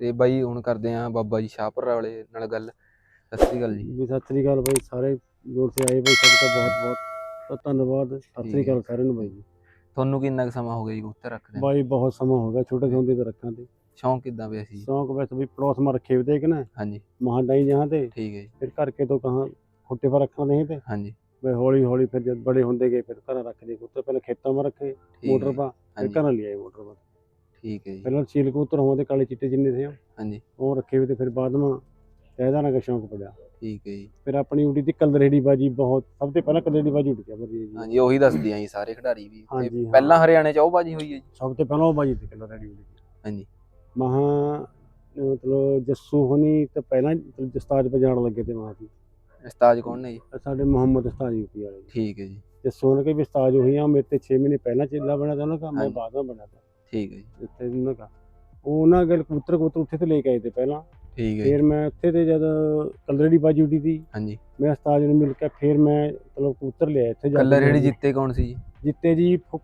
ਤੇ ਬਾਈ ਹੁਣ ਕਰਦੇ ਆ ਬਾਬਾ ਜੀ ਸ਼ਾਹਪੁਰ ਵਾਲੇ ਨਾਲ ਗੱਲ। ਸਤਿ ਸ੍ਰੀ ਅਕਾਲ ਜੀ। ਸਾਰੇ ਜੋੜ ਤੇ ਆਏ ਬਾਈ ਸਭ ਦਾ ਬਹੁਤ ਬਹੁਤ ਧੰਨਵਾਦ। ਸਤਿ ਸ੍ਰੀ ਅਕਾਲ ਸਾਰਿਆਂ ਨੂੰ ਬਾਈ ਤੁਹਾਨੂੰ ਕਿੰਨਾ ਕੁ ਸਮਾਂ ਹੋ ਗਿਆ ਜੀ ਕਬੂਤਰ ਰੱਖਦੇ ਬਾਈ ਬਹੁਤ ਸਮਾਂ ਹੋ ਗਿਆ ਛੋਟੇ ਹੁੰਦੇ ਤੇ ਰੱਖਾਂ ਤੇ। ਸ਼ੌਂਕ ਕਿਦਾਂ ਵੇ ਸੀ ਸ਼ੌਂਕ ਵੈਸੇ ਵੀ ਪੜੋਸ ਮਾ ਰੱਖੇ ਹੋਤੇ ਕਿ ਨਾ। ਹਾਂਜੀ। ਮਹਾਂਡਾਈ ਜਹਾਂ ਤੇ। ਠੀਕ ਹੈ ਜੀ। ਫਿਰ ਘਰ ਕੇ ਤੋਂ ਕਹਾਂ ਖੁੱਟੇ ਪਰ ਰੱਖਣਾ ਨਹੀਂ ਤੇ। ਹਾਂਜੀ। ਵੇ ਹੌਲੀ ਹੌਲੀ ਫਿਰ ਜਦ ਬੜੇ ਹੁੰਦੇ ਗਏ ਫਿਰ ਘਰ ਰੱਖਦੇ ਲਏ ਕੁੱਤੇ ਪਹਿਲਾਂ ਖੇਤਾਂ ਮਾ ਰੱਖੇ ਮੋਟਰ ਪਾ ਫਿਰ ਘਰ ਲਿਆਏ ਮੋਟਰ ਪਾ। ਠੀਕ ਹੈ ਪਹਿਲਾਂ ਸੀਲ ਕਬੂਤਰ ਹੋਂ ਤੇ ਕਾਲੇ ਚਿੱਟੇ ਜਿੰਨੇ ਸੀ ਹਾਂਜੀ। ਉਹ ਰੱਖੇ ਹੋਏ ਤੇ ਫਿਰ ਬਾਅਦ ਵਿੱਚ ਇਹਦਾ ਨਾ ਸ਼ੌਂਕ ਪੜਿਆ। ਠੀਕ ਹੈ ਫਿਰ ਆਪਣੀ ਉਡੀ ਦੀ ਕਲਰੇੜੀ ਬਾਜੀ ਬਹੁਤ ਸਭ ਤੋਂ ਪਹਿਲਾਂ ਕਲਰੇੜੀ ਬਾਜੀ ਉੱਡ ਗਿਆ ਬਰੀ ਹਾਂਜੀ ਉਹੀ ਦੱਸਦੇ ਆਂ ਜੀ ਸਾਰੇ ਖਿਡਾਰੀ ਵੀ। ਪਹਿਲਾਂ ਹਰਿਆਣੇ ਚ ਉਹ ਬਾਜੀ ਹੋਈ ਹੈ ਜੀ? ਸਭ ਤੋਂ ਪਹਿਲਾਂ ਉਹ ਬਾਜੀ ਤੇ ਕਲਰੇੜੀ ਉੱਡੀ ਹਾਂਜੀ। ਮਹਾ ਮਤਲਬ ਜੱਸੂ ਹੋਣੀ ਤਾਂ ਪਹਿਲਾਂ ਜਸਤਾਜ ਪਜਾਣ ਲੱਗੇ ਤੇ ਮਾਂ ਦੀ ਕੌਣ ਨੇ ਜੀ? ਸਾਡੇ ਮੁਹੰਮਦ ਉਸਤਾਜ ਯੂਪੀ ਠੀਕ ਹੈ ਜੀ। ਤੇ ਸੁਣ ਕੇ ਵੀ ਉਸਤਾਜ ਹੋਈ ਮੇਰੇ ਤੇ 6 ਮਹੀਨੇ ਪਹਿਲਾਂ ਚੇਲਾ ਬਣਾ ਤਾ ਉਹਨਾਂ ਦਾ ਮੈਂ ਬਾਅਦ ਵਿੱਚ ਬਣਾ ਤਾ। ਠੀਕ ਹੈ ਜੀ। ਜਿੱਥੇ ਉਹਨਾਂ ਦਾ ਉਹ ਉਹਨਾਂ ਗੱਲ ਕਬੂਤਰ ਕਬੂਤਰ ਉੱਥੇ ਤੋਂ ਲੈ ਕੇ ਆਏ ਤੇ ਪਹਿਲਾਂ ਠੀਕ ਹੈ ਫਿਰ ਮੈਂ ਉੱਥੇ ਤੇ ਜਦ ਕਲਰੇੜੀ ਬਾਜੀ ਉੱਡੀ ਦੀ ਹਾਂਜੀ। ਮੈਂ ਉਸਤਾਦ ਨੂੰ ਮਿਲ ਕੇ ਫਿਰ ਮੈਂ ਮਤਲਬ ਕਬੂਤਰ ਲਿਆ ਇੱਥੇ ਜਾ ਕੇ। ਜਿੱਤੇ ਕੌਣ ਸੀ ਜੀ? ਜਿੱਤੇ ਜੀ ਫ-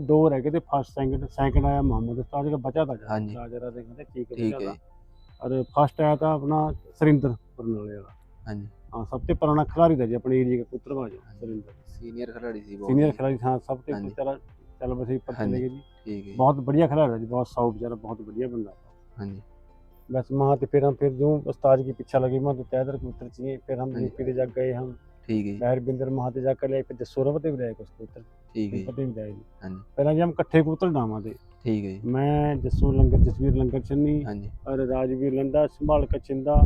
ਦੋ ਰਹਿ ਗਏ ਤੇ ਫਸਟ ਸੈਕਿੰਡ ਸੈਕਿੰਡ ਆਇਆ ਮੁਹੰਮਦ ਉਸਤਾਦ ਜਿਹੜਾ ਬਚਾ ਤਾ ਹਾਂਜੀ। ਜਰਾ ਦੇ ਕਹਿੰਦੇ ਠੀਕ ਹੈ ਠੀਕ ਹੈ ਔਰ ਫਸਟ ਆਇਆ ਤਾਂ ਆਪਣਾ ਸਰਿੰਦਰ ਬਰਨਾਲੇ ਵਾਲਾ। ਹਾਂਜੀ। ਹਾਂ ਸਭ ਤੋਂ ਪੁਰਾਣਾ ਖਿਡਾਰੀ ਦਾ ਜੀ ਆਪਣੇ ਏਰੀਆ ਦਾ ਕਬੂਤਰ ਬਾਜ ਸਰਿੰਦਰ। ਸੀਨੀਅਰ ਖਿਡਾਰੀ ਸੀ ਬਹੁਤ ਸੀਨੀਅਰ ਖਿਡਾਰੀ ਹਾਂ ਸਭ ਤੋਂ ਪੁਰਾਣਾ बस ऊपर हाँ चले जी। गए जी ਠੀਕ ਹੈ ਜੀ बहुत बढ़िया खिलाड़ी था जी बहुत साउ बेचारा बहुत बढ़िया बंदा था ਹਾਂਜੀ बस वहाँ तो फिर हम फिर जो उस्ताद की पीछा लगी वहाँ तो तैदर कबूतर चाहिए फिर हम हाँ जी। यूपी से जाकर गए हम ਠੀਕ है जी लहर बिंदर वहाँ से जाकर ले फिर जसोरा पे भी रहे कुछ कबूतर ठीक है जी पते भी रहे जी हाँ जी पहले जी हम इकट्ठे कबूतर डामा थे ठीक है जी मैं जसू लंगर जसवीर लंगर चन्नी हाँ जी और राजवीर लंडा संभाल कचिंदा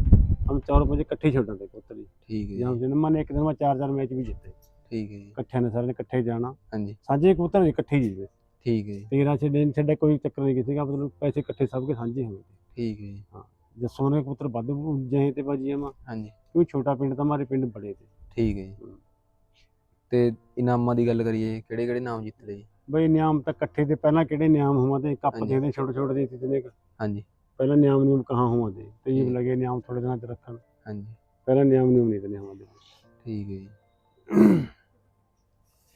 हम चारों बजे इकट्ठे छोड़ते थे कबूतर जी ठीक है ਜਾਂ जी ਜਿਨ੍ਹਾਂ ਨੇ ਇੱਕ ਦਿਨ ਮੈਂ ਚਾਰ ਚਾਰ ਮੈਚ ਵੀ ਜਿੱਤੇ ਠੀਕ ਹੈ ਜੀ। ਇਕੱਠਿਆਂ ਨੇ ਸਾਰਿਆਂ ਨੇ ਇਕੱਠੇ ਜਾਣਾ। ਹਾਂਜੀ। ਸਾਂਝੇ ਕਬੂਤਰ ਨੇ ਇਕੱਠੇ ਜੀ ਠੀਕ ਹੈ ਜੀ। ਤੇਰਾ ਛੱਡੇ ਛੱਡੇ ਕੋਈ ਚੱਕਰ ਨਹੀਂ ਕਿਸੇ ਦਾ ਮਤਲਬ ਪੈਸੇ ਇਕੱਠੇ ਸਭ ਕੇ ਸਾਂਝੇ ਹੋਏ ਠੀਕ ਹੈ ਜੀ। ਹਾਂ ਜੱਸੋਂ ਨੇ ਕਬੂਤਰ ਵੱਧ ਜਹੇ ਤੇ ਬਾਜੀਆਂ ਮਾ ਹਾਂਜੀ। ਕਿਉਂ ਛੋਟਾ ਪਿੰਡ ਤਾਂ ਮਾਰੇ ਪਿੰਡ ਬੜੇ ਤੇ ਠੀਕ ਹੈ ਜੀ। ਤੇ ਇਨਾਮਾਂ ਦੀ ਗੱਲ ਕਰੀਏ ਕਿਹੜੇ ਕਿਹੜੇ ਨਾਮ ਜਿੱਤ ਲਏ? ਬਈ ਨਿਆਮ ਤਾਂ ਇਕੱਠੇ ਤੇ ਪਹਿਲਾਂ ਕਿਹੜੇ ਨਿਆਮ ਹੋਵਾਂ ਤੇ ਕੱਪ ਦੇ ਛੋਟੇ ਛੋਟੇ ਦੇ ਦਿੱਤੇ ਨੇ ਹਾਂਜੀ। ਪਹਿਲਾਂ ਨਿਆਮ ਨੂੰ ਕਹਾ ਹੋਵਾਂ ਤੇ ਤੇ ਇਹ ਲਗੇ ਨਿਆਮ ਥੋੜੇ ਦਿਨਾਂ ਤੇ ਰੱਖਣ। ਹਾਂਜੀ। ਪਹਿਲਾਂ ਨਿਆਮ ਨੂੰ ਨਹੀਂ ਤੇ ਨਿਆਮਾਂ ਠੀਕ ਹੈ ਜੀ।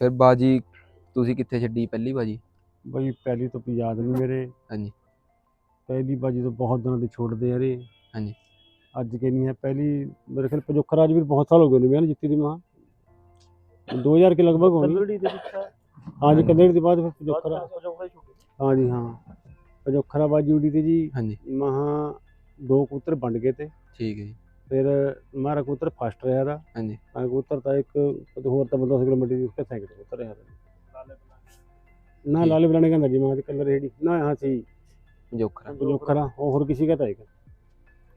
ਫਿਰ ਬਾਜੀ ਤੁਸੀਂ ਕਿੱਥੇ ਛੱਡੀ ਪਹਿਲੀ ਬਾਜੀ? ਬਈ ਪਹਿਲੀ ਤੋਂ ਯਾਦ ਨਹੀਂ ਮੇਰੇ। ਹਾਂਜੀ। ਪਹਿਲੀ ਬਾਜੀ ਤੋਂ ਬਹੁਤ ਦਿਨਾਂ ਦੇ ਛੋੜਦੇ ਯਾਰੇ ਹਾਂਜੀ। ਅੱਜ ਕਿੰਨੀ ਹੈ ਪਹਿਲੀ ਮੇਰੇ ਖਿਆਲ ਪੰਜੋਖਰ ਰਾਜਵੀਰ ਬਹੁਤ ਸਾਲ ਹੋ ਗਏ ਨੇ ਮੈਂ ਜਿੱਤੀ ਦੀ ਮਾਂ। 2000 ਕੇ ਲਗਭਗ ਹੋਣੀ ਹਾਂਜੀ ਕੰਦੜੀ ਦੇ ਬਾਅਦ ਫਿਰ ਪੰਜੋਖਰ ਹਾਂਜੀ ਹਾਂ। ਪੰਜੋਖਰਾ ਬਾਜੀ ਉਡੀ ਤੇ ਜੀ ਹਾਂਜੀ। ਮਹਾ ਦੋ ਪੁੱਤਰ ਵੰਡ ਗਏ ਤੇ। ਠੀਕ ਹੈ ਜੀ। फिर हमारा कबूतर फर्स्ट रहा था ਹਾਂਜੀ हाँ कबूतर था एक होर था दस किलोमीटर उसका सेकंड कबूतर रहा था ना ठीक। लाले बनाने का अंदर जी वहाँ से कलर रेडी ना यहाँ से ਜੋਖਰਾ पजोखरा और और किसी का था एक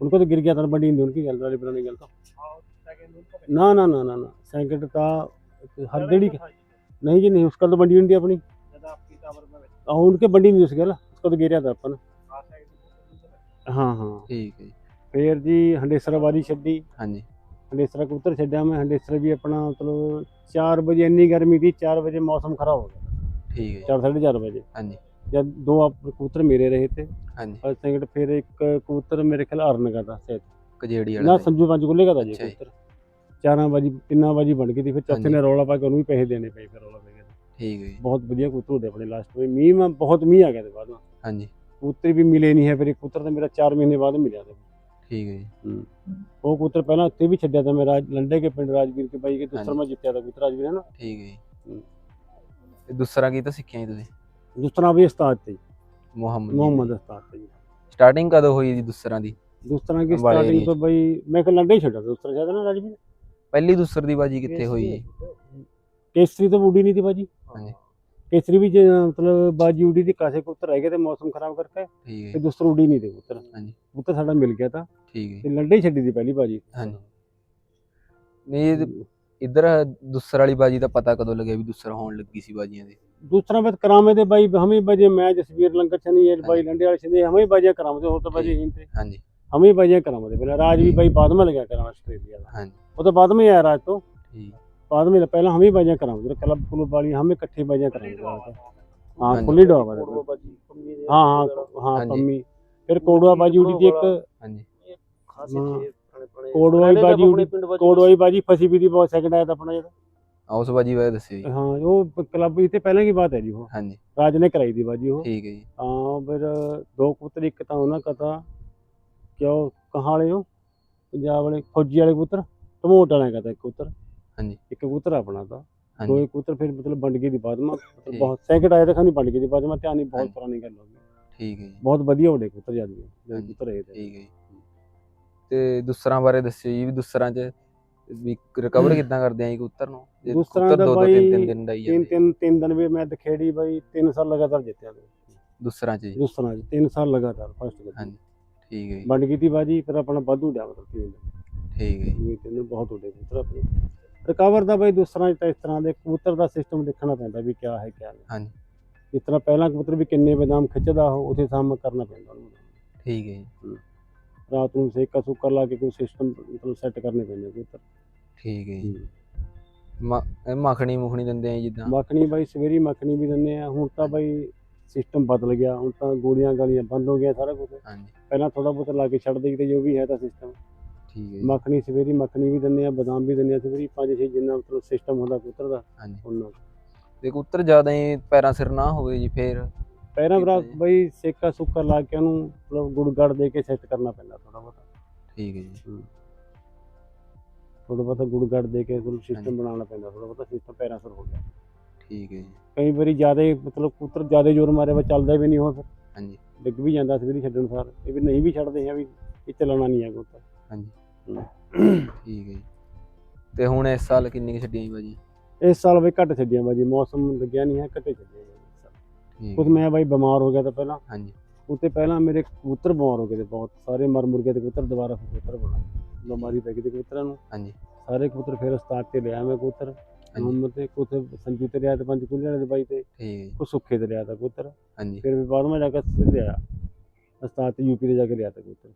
उनको तो गिर गया था बड़ी हिंदी उनकी गल लाले बनाने की गल तो ना ना ना ना ना सेकंड था हर डेढ़ी का नहीं जी नहीं उसका तो बंडी हुई थी अपनी हाँ उनके बंडी नहीं उसके उसको तो गिरा था अपन हाँ हाँ ਠੀਕ ਫੇਰ ਜੀ ਹੰਡੇਸਰਾ ਵਾਰੀ ਛੱਡੀ। ਹਾਂਜੀ। ਹੰਡੇਸਰਾ ਕਬੂਤਰ ਛੱਡਿਆ ਮੈਂ। ਹੰਡੇਸਰਾ ਵੀ ਆਪਣਾ ਮਤਲਬ 4 ਵਜੇ ਇੰਨੀ ਗਰਮੀ ਦੀ 4 ਵਜੇ ਮੌਸਮ ਖਰਾਬ ਹੋ ਗਿਆ। ਠੀਕ ਹੈ 4:30 ਵਜੇ। ਹਾਂਜੀ। ਜਦ ਦੋ ਕਬੂਤਰ ਮੇਰੇ ਰਹੇ ਤੇ। ਹਾਂਜੀ। ਫਸਟ ਸੈਕਿੰਡ ਫਿਰ ਇੱਕ ਕਬੂਤਰ ਮੇਰੇ ਖਿਆਲ ਅਰਨ ਕਰਦਾ ਸੈਤ ਕਜੇੜੀ ਵਾਲਾ ਨਾ ਸੰਜੂ ਪੰਜ ਗੁੱਲੇ ਕਰਦਾ ਜੀ। ਕਬੂਤਰ। 4 ਵਜੇ 3 ਵਜੇ ਬਣ ਗਈ ਫਿਰ ਚੌਥੇ ਨੇ ਰੌਲਾ ਪਾ ਕੇ ਉਹਨੂੰ ਵੀ ਪੈਸੇ ਦੇਣੇ ਪਏ ਫਿਰ ਰੌਲਾ ਪੈ ਗਿਆ। ਠੀਕ ਹੈ ਬਹੁਤ ਵਧੀਆ ਕਬੂਤਰ ਹੁੰਦੇ ਆਪਣੇ ਲਾਸਟ ਵਿੱਚ। ਮੀਂਹ ਬਹੁਤ ਮੀਂਹ ਆ ਗਿਆ ਤੇ ਬਾਅਦ ਹਾਂਜੀ। ਕਬੂਤਰ ਵੀ ਮਿਲੇ ਨਹੀਂ ਹੈ ਫਿਰ। ਕਬੂਤਰ ਤਾਂ ਮੇਰਾ 4 ਮਹੀਨੇ ਬਾਅਦ ਮਿਲਿਆ ਤੇ ਠੀਕ ਹੈ ਜੀ। ਉਹ ਕਬੂਤਰ ਪਹਿਲਾਂ ਉੱਤੇ ਵੀ ਛੱਡਿਆ ਤਾਂ ਮੈਂ ਰਾਜ ਲੰਡੇ ਕੇ ਪਿੰਡ ਰਾਜਵੀਰ ਕੇ ਬਾਈ ਕੇ ਦੂਸਰਾ ਹਾਂਜੀ। ਮੈਂ ਜਿੱਤਿਆ ਤਾਂ ਕਬੂਤਰ ਰਾਜਵੀਰ ਹੈ ਨਾ? ਠੀਕ ਹੈ ਜੀ। ਹੂੰ। ਤੇ ਦੂਸਰਾ ਕੀ ਤਾਂ ਸਿੱਖਿਆ ਜੀ ਤੁਸੀਂ? ਦੂਸਰਾ ਵੀ ਉਸਤਾਦ ਤੇ ਮੁਹੰਮਦ ਮੁਹੰਮਦ ਉਸਤਾਦ ਤੇ ਸਟਾਰਟਿੰਗ ਕਦੋਂ ਹੋਈ ਜੀ ਦੂਸਰਾ ਦੀ? ਦੂਸਰਾ ਕੀ ਅੰਬਾਲੇ ਸਟਾਰਟਿੰਗ ਤੋਂ ਬਈ ਮੈਂ ਕਿ ਲੰਡੇ ਹੀ ਛੱਡਿਆ ਦੂਸਰਾ ਸ਼ਾਇਦ ਨਾ ਰਾਜਵੀਰ? ਪਹਿਲੀ ਦੂਸਰ ਦੀ ਬਾਜੀ ਕਿੱਥੇ ਹੋਈ ਜੀ? ਕੇਸਰੀ ਤਾਂ ਉਡੀ ਨਹੀਂ ਥੀ ਬਾਜੀ। ਹਾਂਜੀ। ਕੇਸਰੀ ਵੀ ਜੇ ਮਤਲਬ ਬਾਜੀ ਉਡੀ ਦੀ ਕਾਸੇ ਕਬੂਤਰ ਰਹਿ ਗਏ ਤੇ ਮੌਸਮ ਖਰਾਬ ਕਰਕੇ ਠੀਕ ਹੈ ਤੇ ਜੀ, ਦੂਸਰਾ ਉਡੀ ਨਹੀਂ ਤੇ ਕਬੂਤਰ ਹਾਂਜੀ। ਕਬੂਤਰ ਸਾਡਾ ਮਿਲ ਗਿਆ ਤਾਂ ਠੀਕ ਹੈ ਤੇ ਲੰਡੇ ਹੀ ਛੱਡੀ ਦੀ ਪਹਿਲੀ ਬਾਜੀ ਹਾਂਜੀ। ਨਹੀਂ ਇਹ ਇੱਧਰ ਦੂਸਰ ਵਾਲੀ ਬਾਜੀ ਦਾ ਪਤਾ ਕਦੋਂ ਲੱਗਿਆ ਵੀ ਦੂਸਰਾ ਹੋਣ ਲੱਗੀ ਸੀ ਬਾਜੀਆਂ ਦੇ दूसरा बात करामे थे भाई हम ही बजे मैं जसवीर लंकर छनी ये भाई लंडे वाले छनी हम ही बजे करामे थे और तो बजे ही थे ਹਾਂਜੀ हम ही बजे करामे थे पहले राज भी भाई बाद में लगा कराना ऑस्ट्रेलिया का ਹਾਂਜੀ वो तो बाद में ही आया राज तो ਠੀਕ बाद में पहले हम ही बजे करामे थे क्लब क्लब वाली हम ही इकट्ठे बजे करामे थे हाँ हाँ जी। खुली डॉग वाले हाँ हाँ हाँ हाँ जी। पम्मी फिर कोडवा बाजी उड़ी थी एक ਹਾਂਜੀ कोडवा बाजी उड़ी कोडवा बाजी फंसी भी थी बहुत सेकंड आया था अपना जो ਆ ਉਸ ਬਾਜੀ ਬਾਰੇ ਦੱਸਿਓ ਜੀ हाँ वो क्लब से पहले की बात है जी वो ਹਾਂਜੀ राज ने कराई थी बाजी वो ਠੀਕ ਹੈ ਜੀ हाँ फिर दो कबूतर एक था उन्होंने का था ਕਿਉਂ ਕਹਾਂ ਵਾਲੇ ਹੋ ਪੰਜਾਬ ਵਾਲੇ ਫੌਜੀ ਵਾਲੇ ਕਬੂਤਰ ਟਮੋਟ ਵਾਲਿਆਂ ਦਾ ਤਾਂ ਇੱਕ ਕਬੂਤਰ ਹਾਂਜੀ। ਇੱਕ ਕਬੂਤਰ ਆਪਣਾ ਤਾਂ। ਹਾਂਜੀ। ਦੋ ਕਬੂਤਰ ਫਿਰ ਮਤਲਬ ਵੰਡ ਗਏ ਦੀ ਬਾਦਮਾ ਮਤਲਬ। ਬਹੁਤ ਸੈਕਿੰਡ ਆਇਆ ਤਾਂ ਖਾਨੀ ਵੰਡ ਗਏ ਦੀ ਬਾਦਮਾ ਧਿਆਨ ਨਹੀਂ ਬਹੁਤ ਹਾਂਜੀ। ਪੁਰਾਣੀ ਗੱਲ ਹੋ ਗਈ। ਠੀਕ ਹੈ ਜੀ। ਬਹੁਤ ਵਧੀਆ ਵੱਡੇ ਕਬੂਤਰ ਜਾਂਦੇ ਜਿਹੜੇ ਹਾਂਜੀ। ਕਬੂਤਰ ਤੇ। ਠੀਕ ਹੈ ਜੀ। ਤੇ ਦੂਸਰਾਂ ਬਾਰੇ ਦੱਸਿਓ ਜੀ ਵੀ ਦੂਸਰਾਂ 'ਚ ਵੀ ਰਿਕਵਰ ਕਿੱਦਾਂ ਕਰਦੇ ਆ ਜੀ ਕਬੂਤਰ ਨੂੰ? ਜੇ ਦੂਸਰਾਂ ਕਬੂਤਰ ਦਾ ਦੋ ਦੋ ਤਿੰਨ ਤਿੰਨ ਬਾਈ ਦਿਨ ਡਾਈ ਤਿੰਨ ਜਾਂਦੇ ਤਿੰਨ ਤਿੰਨ ਦਿਨ ਵੀ ਮੈਂ ਦਖੇੜੀ ਬਾਈ 3 ਸਾਲ ਲਗਾਤਾਰ ਜਿੱਤਿਆ ਤੇ। ਦੂਸਰਾਂ 'ਚ ਜੀ। ਦੂਸਰਾ ਜੀ 3 ਸਾਲ ਲਗਾਤਾਰ ਫਸਟ ਹਾਂਜੀ ਠੀਕ ਹੈ ਜੀ। ਵੰਡ ਗਈ ਦੀ ਬਾਜੀ ਫਿਰ ਆਪਣਾ ਵਾਧੂ ਡਿਆ ਮਤਲਬ ਤਿੰਨ ਠੀਕ ਹੈ ਜੀ। ਇਹ ਤਿੰਨ ਬਹੁਤ ਵੱਡੇ ਕਬੂਤਰ ਆਪਣੇ। ਰਿਕਵਰ ਦਾ ਬਾਈ ਦੂਸਰਾ ਇਸ ਤਰ੍ਹਾਂ ਦੇ ਕਬੂਤਰ ਦਾ ਸਿਸਟਮ ਦੇਖਣਾ ਪੈਂਦਾ ਵੀ ਕਿਆ ਹੈ ਕਿਆ ਨਹੀਂ। ਹਾਂਜੀ। ਜਿਸ ਤਰ੍ਹਾਂ ਪਹਿਲਾਂ ਕਬੂਤਰ ਵੀ ਕਿੰਨੇ ਬਦਾਮ ਖਿੱਚਦਾ ਉਹ ਉਸੇ ਸਾਹਮਣੇ ਕਰਨਾ ਪੈਂਦਾ ਉਹਨੂੰ। ਠੀਕ ਹੈ ਜੀ। ਰਾਤ ਨੂੰ ਸੇਕਾ ਸੁੱਕਾ ਲਾ ਕੇ ਕੋਈ ਸਿਸਟਮ ਮਤਲਬ ਸੈੱਟ ਕਰਨੇ ਪੈਂਦੇ ਕਬੂਤਰ। ਠੀਕ ਹੈ ਜੀ। ਮੱਖਣੀ ਮੁਖਣੀ ਦਿੰਦੇ ਆ ਜਿੱਦਾਂ। ਮੱਖਣੀ ਬਾਈ ਸਵੇਰੀ ਮੱਖਣੀ ਵੀ ਦਿੰਦੇ ਆ ਹੁਣ ਤਾਂ ਬਾਈ ਸਿਸਟਮ ਬਦਲ ਗਿਆ ਹੁਣ ਤਾਂ ਗੋਲੀਆਂ ਗਾਲੀਆਂ ਬੰਦ ਹੋ ਗਿਆ ਸਾਰਾ ਕੁਝ ਹਾਂਜੀ। ਪਹਿਲਾਂ ਥੋੜਾ ਬਹੁਤ ਲਾ ਕੇ ਛੱਡ ਦੇਈ ਤੇ ਜੋ ਵੀ ਹੈ ਤਾਂ ਸਿਸਟਮ ਠੀਕ ਹੈ ਜੀ। ਮੱਖਣੀ ਸਵੇਰੀ ਮੱਖਣੀ ਵੀ ਦਿੰਦੇ ਆ ਬਦਾਮ ਵੀ ਦਿੰਦੇ ਆ ਸਵੇਰੀ। ਪੰਜ ਛੇ ਜਿੰਨਾ ਮਤਲਬ ਸਿਸਟਮ ਹੁੰਦਾ ਕਬੂਤਰ ਦਾ ਹਾਂਜੀ। ਉਹਨਾਂ ਤੇ ਕਬੂਤਰ ਜ਼ਿਆਦਾ ਹੀ ਪੈਰਾਂ ਸਿਰ ਨਾ ਹੋਵੇ ਜੀ ਫੇਰ ਠੀਕ ਹੈ ਜੀ। ਬਈ ਸੇਕਾ ਸੁੱਕਾ ਲਾ ਕੇ ਉਹਨੂੰ ਮਤਲਬ ਗੁੜ ਗੜ ਦੇ ਕੇ ਸੈੱਟ ਕਰਨਾ ਪੈਂਦਾ ਥੋੜਾ ਬਹੁਤ। ਠੀਕ ਹੈ ਜੀ। ਥੋੜਾ ਬਹੁਤ ਗੁੜ ਗੜ ਦੇ ਕੇ ਉਹਨੂੰ ਹਾਂਜੀ। ਸਿਸਟਮ ਬਣਾਉਣਾ ਪੈਂਦਾ ਥੋੜਾ ਬਹੁਤ ਸਿਸਟਮ ਪੈਰਾਂ ਸਿਰ ਹੋ ਗਿਆ। ਠੀਕ ਹੈ ਜੀ। ਕਈ ਵਾਰੀ ਜ਼ਿਆਦਾ ਮਤਲਬ ਕਬੂਤਰ ਜ਼ਿਆਦਾ ਜ਼ੋਰ ਮਾਰੇ ਵਾ ਚੱਲਦਾ ਵੀ ਨਹੀਂ ਉਹ ਫਿਰ। ਹਾਂਜੀ। ਡਿੱਗ ਵੀ ਜਾਂਦਾ ਸਵੇਰੀ ਛੱਡਣ ਸਾਰ। ਇਹ ਵੀ ਨਹੀਂ ਵੀ ਛੱਡਦੇ ਆ ਵੀ ਇਹ ਚੱਲਣਾ ਨਹੀਂ ਹੈ ਕਬੂਤਰ। ਹਾਂਜੀ। ਠੀਕ ਹੈ ਜੀ। ਤੇ ਹੁਣ ਇਸ ਸਾਲ ਕਿੰਨੀ ਕੁ ਛੱਡੀਆਂ ਜੀ ਬਾਜੀ? ਇਸ ਸਾਲ ਬਈ ਘੱਟ ਛੱਡੀਆਂ ਬਾਜੀ ਮੌਸਮ ਲੱਗਿਆ ਨਹੀਂ ਹੈ ਘੱਟੇ ਛੱਡੀਆਂ ਬਾਜੀ ਇਸ ਸਾਲ। ਠੀਕ ਕੁਝ ਹੈ। ਮੈਂ ਬਾਈ ਬਿਮਾਰ ਹੋ ਗਿਆ ਤਾਂ ਪਹਿਲਾਂ। ਹਾਂਜੀ। ਉੱਤੇ ਪਹਿਲਾਂ ਮੇਰੇ ਕਬੂਤਰ ਬਿਮਾਰ ਹੋ ਗਏ ਤੇ ਬਹੁਤ। ਸਾਰੇ ਮਰ ਮੁਰ ਗਏ ਤੇ ਕਬੂਤਰ ਦੁਬਾਰਾ ਫਿਰ ਕਬੂਤਰ ਬਣਾ ਬਿਮਾਰੀ ਪੈ ਗਈ ਤੇ ਕਬੂਤਰਾਂ ਨੂੰ। ਹਾਂਜੀ। ਸਾਰੇ ਕਬੂਤਰ ਫਿਰ ਉਸਤਾਦ ਤੇ ਲਿਆ ਮੈਂ ਕਬੂਤਰ। ਹਾਂਜੀ। ਮੁਹੰਮਦ ਤੇ ਕੁਝ ਸੰਜੂ ਤੇ ਲਿਆ ਤੇ ਪੰਜ ਵਾਲੇ ਦੇ ਬਾਈ ਤੇ। ਠੀਕ ਹੈ ਜੀ। ਕੁਝ ਸੁੱਖੇ ਤੇ ਲਿਆ ਤਾ ਕਬੂਤਰ। ਹਾਂਜੀ। ਫਿਰ ਵੀ ਬਾਅਦ ਮੈਂ ਜਾ ਕੇ ਲਿਆ। ਉਸਤਾਦ ਤੇ ਯੂਪੀ ਤੇ ਜਾ ਕੇ ਲਿਆ ਤਾ ਕਬੂਤਰ।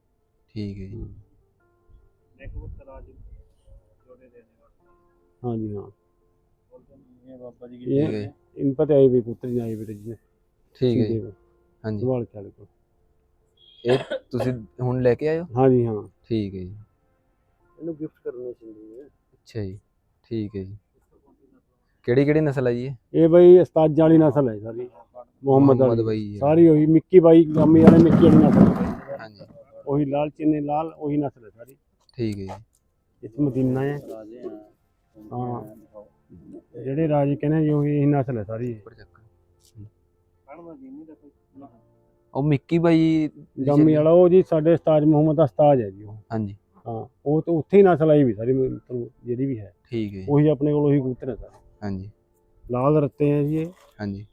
ਠੀਕ ਹੈ ਜੀ। ਹਾਂ। ਠੀਕ ਇਹ ਹੈ ਜੀ। ਇਨ ਪਤਾ ਆਈ ਵੀ ਕਬੂਤਰ ਨਹੀਂ ਆਈ ਵੀ ਜੀ ਠੀਕ ਹੈ ਜੀ। ਹਾਂਜੀ। ਸੰਭਾਲ ਕੇ ਵਾਲੇ ਕੋਲ। ਇਹ ਤੁਸੀਂ ਹੁਣ ਲੈ ਕੇ ਆਏ ਹੋ? ਹਾਂਜੀ ਹਾਂ। ਠੀਕ ਹੈ ਜੀ। ਇਹਨੂੰ ਗਿਫਟ ਕਰਨੇ ਚਾਹੀਦੇ ਆ ਅੱਛਾ ਜੀ। ਠੀਕ ਹੈ ਜੀ। ਕਿਹੜੀ ਕਿਹੜੀ ਨਸਲ ਹੈ ਜੀ ਇਹ? ਇਹ ਬਈ ਉਸਤਾਦ ਵਾਲੀ ਨਸਲ ਹੈ ਸਾਰੀ। ਮੁਹੰਮਦ ਵਾਲੀ। ਬਾਈ ਜੀ। ਸਾਰੀ ਉਹੀ ਮਿੱਕੀ ਬਾਈ ਗਾਮੀ ਵਾਲੇ ਮਿੱਕੀ ਵਾਲੀ ਨਸਲ ਹੈ ਹਾਂਜੀ। ਉਹੀ ਲਾਲ ਚਿੰਨੇ ਲਾਲ ਉਹੀ ਨਸਲ ਹੈ ਸਾਰੀ। ਠੀਕ ਹੈ ਜੀ। ਇਸ ਮਦੀਨਾ ਹੈ। ਹਾਂ। ਜਿਹੜੇ ਰਾਜੀ ਕਹਿੰਦੇ ਜੀ ਉਹੀ ਇਹੀ ਨਸਲ ਹੈ ਸਾਰੀ। ਉੱਪਰ ਚੱਕ। ਉਹ ਮਿੱਕੀ ਬਾਈ ਗਾਮੀ ਵਾਲਾ ਉਹ ਜੀ ਸਾਡੇ ਉਸਤਾਦ ਮੁਹੰਮਦ ਦਾ ਉਸਤਾਦ ਹੈ ਜੀ ਉਹ। ਹਾਂਜੀ। ਹਾਂ ਉਹ ਤਾਂ ਉੱਥੇ ਹੀ ਨਸਲ ਆਈ ਵੀ ਸਾਰੀ ਮਤਲਬ ਜਿਹੜੀ ਵੀ ਹੈ। ਠੀਕ ਹੈ ਜੀ। ਉਹੀ ਆਪਣੇ ਕੋਲ ਉਹੀ ਕਬੂਤਰ ਹੈ ਸਾਰੇ। ਹਾਂਜੀ। ਲਾਲ ਰੱਤੇ ਹੈ ਜੀ ਇਹ। ਹਾਂਜੀ।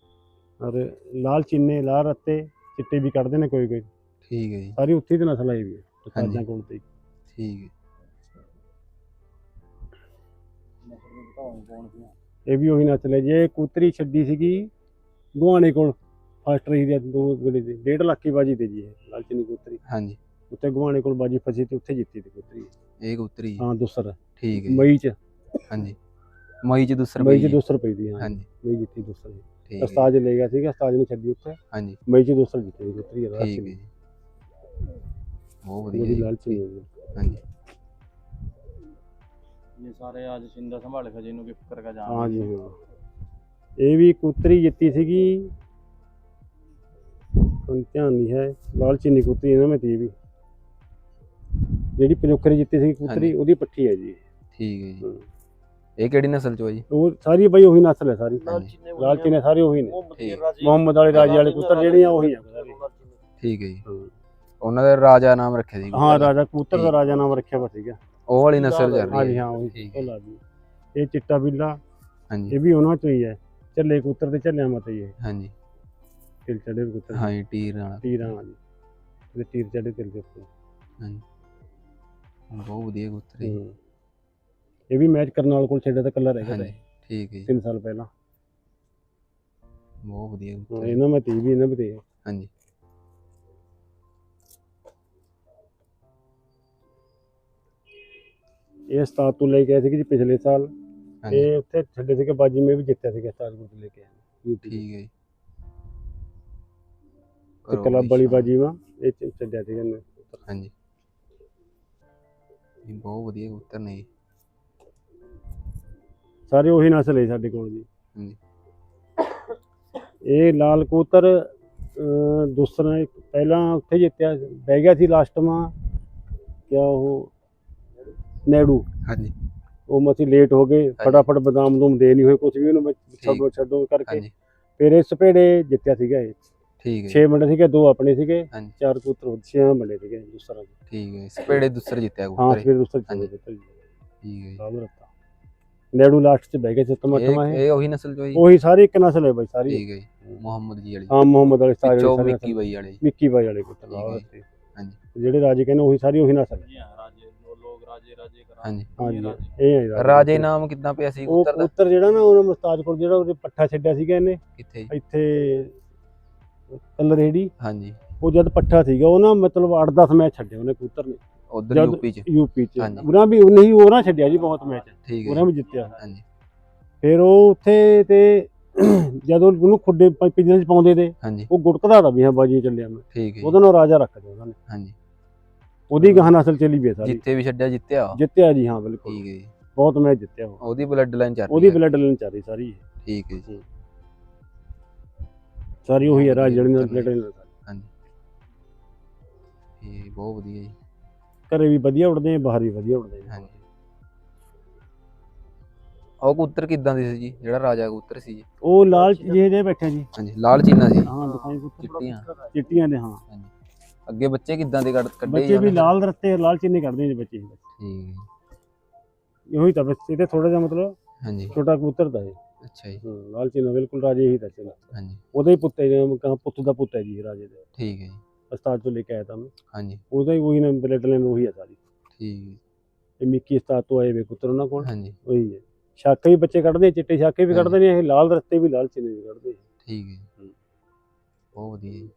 ਔਰ ਲਾਲ ਚਿੰਨੇ ਲਾਲ ਰੱਤੇ ਚਿੱਟੇ ਵੀ ਕੱਢਦੇ ਨੇ ਕੋਈ ਕੋਈ ਠੀਕ ਹੈ ਜੀ। ਸਾਰੀ ਉੱਥੇ ਦੀ ਨਸਲ ਆਈ ਵੀ ਹੈ ਉਸਤਾਦਾਂ ਹਾਂਜੀ। ਕੋਲ ਤੇ। ਠੀਕ ਹੈ। ਇਹ ਵੀ ਉਹੀ ਨਸਲ ਹੈ ਜੀ ਕੂਤਰੀ ਛੱਡੀ ਸੀਗੀ ਗੁਆਣੇ ਕੋਲ ਫਸਟ ਰਹੀ ਦੀ ਦੋ ਗਲੇ ਦੀ ਡੇਢ ਲੱਖ ਦੀ ਬਾਜੀ ਤੇ ਜੀ ਇਹ ਲਾਲ ਚਿੰਨੀ ਕੂਤਰੀ। ਹਾਂਜੀ। ਉੱਥੇ ਗੁਆਣੇ ਕੋਲ ਬਾਜੀ ਫਸੀ ਤੇ ਉੱਥੇ ਜਿੱਤੀ ਤੇ ਕੂਤਰੀ। ਇਹ ਕਬੂਤਰੀ ਹਾਂ ਦੂਸਰ। ਠੀਕ ਹੈ। ਮਈ ਚ। ਹਾਂਜੀ। ਮਈ ਚ ਦੂਸਰਾ ਮਈ ਬਾਈ ਚ ਦੂਸਰ ਪਈ ਦੀ ਹਾਂ। ਹਾਂਜੀ। ਮਈ ਜਿੱਤੀ ਦੂਸਰ। ਠੀਕ ਹੈ ਉਸਤਾਦ ਲੈ ਗਿਆ ਸੀਗਾ ਉਸਤਾਦ ਨੇ ਛੱਡੀ ਉੱਥੇ। ਹਾਂਜੀ। ਮਈ ਚ ਦੂਸਰ ਜਿੱਤੀ ਕੂਤਰੀ ਠੀਕ ਹੈ ਜੀ। ਬਹੁਤ ਵਧੀਆ ਜੀ। ਲਾਲਚ ਨਹੀਂ ਹੈਗੀ ਹਾਂਜੀ। ਇਹ ਸਾਰੇ ਅੱਜ ਸ਼ਿੰਦਾ ਸੰਭਾਲ ਕੇ ਜੀ ਨੂੰ ਗਿਫਟ ਕਰਕੇ ਹਾਂ ਜੀ ਹਾਂ। ਇਹ ਵੀ ਕੁੱਤਰੀ ਜਿੱਤੀ ਸੀਗੀ। ਹੁਣ ਧਿਆਨ ਨਹੀਂ ਹੈ। ਲਾਲਚੀ ਨਹੀਂ ਕੁੱਤਰੀ ਇਹਨਾਂ ਮੈਂ ਵੀ। ਜਿਹੜੀ ਪਲੁਖਰੇ ਜਿੱਤੀ ਸੀ ਕੁੱਤਰੀ ਹਾਂਜੀ। ਉਹਦੀ ਪੱਠੀ ਹੈ ਜੀ। ਠੀਕ ਹੈ ਜੀ। ਇਹ ਕਿਹੜੀ ਨਸਲ ਚੋਂ ਹੈ ਜੀ ਉਹ ਸਾਰੀ ਬਈ ਉਹੀ ਨਸਲ ਹੈ ਸਾਰੀ। ਲਾਲਚੀ ਨੇ ਲਾਲਚੀ ਸਾਰੇ ਉਹੀ ਨੇ। ਮੁਹੰਮਦ ਰਾਜੀ। ਵਾਲੇ ਰਾਜੇ ਵਾਲੇ ਕੁੱਤਰ ਜਿਹੜੇ ਆ ਉਹੀ ਆ। ਠੀਕ ਹੈ ਜੀ। ਹਾਂ। ਉਹਨਾਂ ਦਾ ਰਾਜਾ ਨਾਮ ਰੱਖਿਆ ਸੀ ਹਾਂ ਰਾਜਾ ਕਬੂਤਰ ਦਾ ਰਾਜਾ ਨਾਮ ਰੱਖਿਆ ਵਾ ਸੀਗਾ। ਉਹ ਵਾਲੀ ਨਸਲ ਚੱਲ ਹਾਂ ਰਹੀ ਜੀ ਹੈ। ਹਾਂ ਉਹੀ ਠੀਕ। ਉਹ ਹੈ ਲਾ ਦੀ ਇਹ ਚਿੱਟਾ ਬਿੱਲਾ ਹਾਂਜੀ। ਇਹ ਵੀ ਉਹਨਾਂ ਚੋਂ ਹੀ ਹੈ। ਝੱਲੇ ਕਬੂਤਰ ਤੇ ਝੱਲਿਆਂ ਮਤ ਹੀ ਹੈ ਹਾਂਜੀ। ਤਿਲ ਚੜੇ ਕਬੂਤਰ। ਹਾਂ ਜੀ, ਟੀਰ ਨਾਲ। ਤੀਰਾਂ ਵਾਲੀ ਇਹਦੇ ਤੀਰ ਚੜੇ ਤਿਲ ਦੇ ਉੱਤੇ ਹਾਂਜੀ। ਬਹੁਤ ਵਧੀਆ ਕਬੂਤਰ ਹੈ ਜੀ। ਇਹ ਵੀ ਮੈਚ ਕਰਨ ਵਾਲੇ ਕੋਲ ਛੱਡਿਆ ਤਾਂ ਕੱਲਾ ਰਹਿ ਗਿਆ ਹਾਂਜੀ ਠੀਕ ਹੈ ਜੀ। 3 ਸਾਲ ਪਹਿਲਾਂ। ਬਹੁਤ ਵਧੀਆ। ਇਹਨਾਂ ਮੈਂ ਤੀ ਵੀ ਇਹਨਾਂ ਵੀ ਤੇ ਹਾਂਜੀ। ਇਹ ਉਸਤਾਦ ਤੋਂ ਲੈ ਕੇ ਆਏ ਸੀਗੇ ਜੀ ਪਿਛਲੇ ਸਾਲ। ਹਾਂਜੀ। ਇਹ ਉੱਥੇ ਛੱਡੇ ਸੀਗੇ ਬਾਜੀ ਮੈਂ ਵੀ ਜਿੱਤਿਆ ਸੀਗਾ ਕੋਲ ਤੋਂ ਲੈ ਕੇ ਆਏ ਯੂਪੀ ਠੀਕ ਹੈ ਜੀ। ਤੇ ਕਰੋ ਕਲੱਬ ਬਈ ਵਾਲੀ ਸ਼ਾਮ। ਬਾਜੀ ਵਾ ਇਹ ਚ ਛੱਡਿਆ ਸੀਗਾ ਇਹਨੇ। ਹਾਂਜੀ। ਇਹ ਬਹੁਤ ਵਧੀਆ ਕਬੂਤਰ ਨੇ ਜੀ। ਸਾਰੇ ਉਹੀ ਨਸਲ ਹੈ ਸਾਡੇ ਕੋਲ ਜੀ। ਹਾਂਜੀ। ਇਹ ਲਾਲ ਕਬੂਤਰ ਅਹ, ਦੂਸਰਾ ਇੱਕ ਪਹਿਲਾਂ ਉੱਥੇ ਜਿੱਤਿਆ ਬਹਿ ਗਿਆ ਸੀ ਲਾਸਟ ਮਾ ਉਹ ਨੈੜੂ। ਹਾਂਜੀ। ਉਹ ਮਸੀਂ ਲੇਟ ਹੋ ਗਏ ਫਟਾਫਟ ਬਦਾਮ ਦੂਮ ਦੇ ਨਹੀਂ ਹੋਏ ਕੁਝ ਵੀ ਉਹਨੂੰ ਛੱਡੋ ਛੱਡੋ ਕਰਕੇ। ਫਿਰ ਇਸ ਭੇੜੇ ਜਿੱਤਿਆ ਸੀਗਾ ਇਹ। ਠੀਕ ਹੈ ਜੀ, 6 ਮੁੰਡੇ ਸੀਗੇ ਦੋ ਆਪਣੇ ਸੀਗੇ। ਚਾਰ ਕਬੂਤਰ ਹੋਰ ਛੇ ਮੁੰਡੇ ਸੀਗੇ ਦੂਸਰਾ ਠੀਕ ਹੈ ਸਪੇੜੇ ਦੁਸਰ ਜਿੱਤਿਆ ਹਾਂ ਕਬੂਤਰ ਇਹ। ਫਿਰ ਦੂਸਰਾ ਗਏ ਠੀਕ ਹੈ। ਰਾਮ ਰਤਾ ਨੈੜੂ ਲਾਸਟ ਚ ਬਹਿ ਗਏ ਸੱਤਵਾਂ ਅੱਠਵਾਂ ਇਹ ਹੈ ਇਹ। ਉਹੀ ਨਸਲ ਜੀ ਉਹੀ ਸਾਰੀ ਇੱਕ ਨਸਲ ਹੈ ਬਾਈ ਸਾਰੀ। ਠੀਕ ਹੈ ਮੁਹੰਮਦ ਜੀ ਵਾਲੀ। ਹਾਂ ਮੁਹੰਮਦ ਵਾਲੇ ਸਾਰੇ ਮਿੱਕੀ ਬਾਈ ਵਾਲੇ। ਮਿੱਕੀ ਬਾਈ ਵਾਲੇ ਹੈ। ਰਤੇ ਹਾਂਜੀ। ਜਿਹੜੇ ਰਾਜੇ ਕਹਿੰਦੇ ਉਹੀ ਸਾਰੀ ਉਹੀ ਨਸਲ ਹੈ। ਹਾਂਜੀ। ਹਾਂਜੀ। ਇਹ ਹੈ ਰਾਜੇ। ਨਾਮ ਕਿੱਦਾਂ ਪਿਆ ਸੀ? ਉਹ ਦਾ। ਕਬੂਤਰ ਜਿਹੜਾ ਨਾ ਉਹਨੇ ਮੁਸਤਾਜਪੁਰ ਜਿਹੜਾ ਉਹਦੇ ਪੱਠਾ ਛੱਡਿਆ ਸੀਗਾ ਇਹਨੇ। ਕਿੱਥੇ? ਇੱਥੇ ਕਲਰੇੜੀ। ਹਾਂਜੀ। ਉਹ ਜਦ ਪੱਠਾ ਸੀਗਾ ਉਹ ਨਾ ਮਤਲਬ 8-10 ਮੈਚ ਛੱਡੇ ਉਹਨੇ ਕਬੂਤਰ ਨੇ। ਉਧਰ ਜਦ- ਯੂਪੀ ਚ। ਯੂਪੀ ਚ। ਹਾਂਜੀ। ਉਹਨਾਂ ਵੀ ਉਹਨੇ ਹੀ ਉਹ ਨਾ ਛੱਡਿਆ ਜੀ ਬਹੁਤ ਮੈਚ। ਠੀਕ ਹੈ ਉਹਨਾਂ ਵੀ ਜਿੱਤਿਆ। ਹਾਂਜੀ। ਫਿਰ ਉਹ ਉੱਥੇ ਤੇ ਜਦੋਂ ਉਹਨੂੰ ਖੁੱਡੇ ਪ- ਪਿੰਜਰੇ ਚ ਪਾਉਂਦੇ ਤੇ ਹਾਂਜੀ। ਉਹ ਗੁੜਕਦਾ ਦਾ ਵੀ ਹਾਂ ਬਾਜੀ ਚੱਲਿਆ ਮੈਂ। ਠੀਕ ਹੈ ਜੀ, ਉਹਦਾ ਨਾਲ ਰਾਜਾ ਰੱਖਦੇ ਉਹਨਾਂ ਨੇ। ਹਾਂਜੀ। ਉਹਦੀ ਗਾਹ ਨਸਲ ਚੱਲੀ ਵੀ ਹੈ ਸਾਰੀ। ਜਿੱਥੇ ਵੀ ਛੱਡਿਆ ਜਿੱਤਿਆ? ਜਿੱਤਿਆ ਜੀ ਹਾਂ ਬਿਲਕੁਲ। ਠੀਕ ਹੈ ਜੀ। ਬਹੁਤ ਮੈਚ ਜਿੱਤਿਆ ਉਹ। ਉਹਦੀ ਬਲੱਡ ਲਾਈਨ ਚੱਲ ਰਹੀ ਉਹਦੀ। ਬਲੱਡ ਲਾਈਨ ਚੱਲ ਰਹੀ ਸਾਰੀ। ਠੀਕ ਹੈ ਜੀ। ਸਾਰੀ ਉਹੀ ਹੈ ਰਾਜ ਜਿਹੜੀ ਨਾਲ ਬਲੱਡ ਨੇ। ਲਾਈਨ ਇਹ ਬਹੁਤ ਵਧੀਆ ਜੀ। ਘਰੇ ਵੀ ਵਧੀਆ ਉੜਦੇ ਆ ਬਾਹਰ ਵੀ ਵਧੀਆ ਉੜਦੇ ਆ। ਹਾਂਜੀ। ਉਹ ਕਬੂਤਰ ਕਿੱਦਾਂ ਦੀ ਸੀ ਜੀ? ਜਿਹੜਾ ਰਾਜਾ ਕਬੂਤਰ ਸੀ ਜੀ? ਉਹ ਲਾਲ ਜਿਹੇ ਜਿਹੇ ਬੈਠੇ ਜੀ। ਹਾਂਜੀ ਲਾਲ ਚੀਨਾ ਸੀ ਹਾਂ ਦਿਖਾਈ ਕਬੂਤਰ। ਚਿੱਟੀਆਂ। ਚਿੱਟੀਆਂ ਦੇ ਹਾਂ। ਅੱਗੇ ਬੱਚੇ ਕਿੱਦਾਂ ਦੇ ਕੱਢ- ਕੱਢੇ ਬੱਚੇ ਜੀ ਵੀ? ਲਾਲ ਰੱਤੇ ਲਾਲ ਚਿੰਨੇ ਕਰਦੇ ਨੇ ਬੱਚੇ। ਠੀਕ। ਹੈ ਇਹੋ ਤਾਂ ਬੱਚੇ ਤੇ ਥੋੜਾ ਜਿਹਾ ਮਤਲਬ ਹਾਂਜੀ। ਛੋਟਾ ਕਬੂਤਰ ਦਾ ਹੈ ਅੱਛਾ ਜੀ। ਹਾਂ, ਲਾਲ ਚਿੰਨਾ ਬਿਲਕੁਲ ਰਾਜੇ ਹੀ ਦਾ ਚਿੰਨਾ ਹਾਂਜੀ। ਉਹਦਾ ਹੀ ਪੁੱਤ ਹੈ ਜਿਵੇਂ ਕਹਾਂ ਪੁੱਤ ਦਾ ਪੁੱਤ ਹੈ ਜੀ ਰਾਜੇ ਦੇ। ਠੀਕ ਹੈ ਜੀ। ਉਸਤਾਦ ਤੋਂ ਲੈ ਕੇ ਆਇਆ ਤਾਂ ਮੈਂ। ਹਾਂਜੀ। ਉਹਦਾ ਹੀ ਉਹੀ ਨਾ ਬਲੱਡ ਲਾਈਨ ਉਹੀ ਹੈ ਸਾਰੀ। ਠੀਕ। ਹੈ ਇਹ ਮਿੱਕੀ ਉਸਤਾਦ ਤੋਂ ਆਏ ਵੇ ਪੁੱਤਰ ਉਹਨਾਂ ਕੋਲ। ਹਾਂਜੀ। ਉਹੀ ਹੈ। ਸ਼ਾਕੇ ਵੀ ਬੱਚੇ ਕੱਢਦੇ ਚਿੱਟੇ ਸ਼ਾਕੇ ਵੀ ਹਾਂਜੀ। ਕੱਢਦੇ ਨੇ ਇਹ ਲਾਲ ਰੱਤੇ ਵੀ ਲਾਲ ਚਿੰਨੇ ਵੀ ਕੱਢਦੇ। ਠੀਕ ਹੈ। ਜੀ। ਬਹੁਤ ਵਧੀਆ ਜੀ।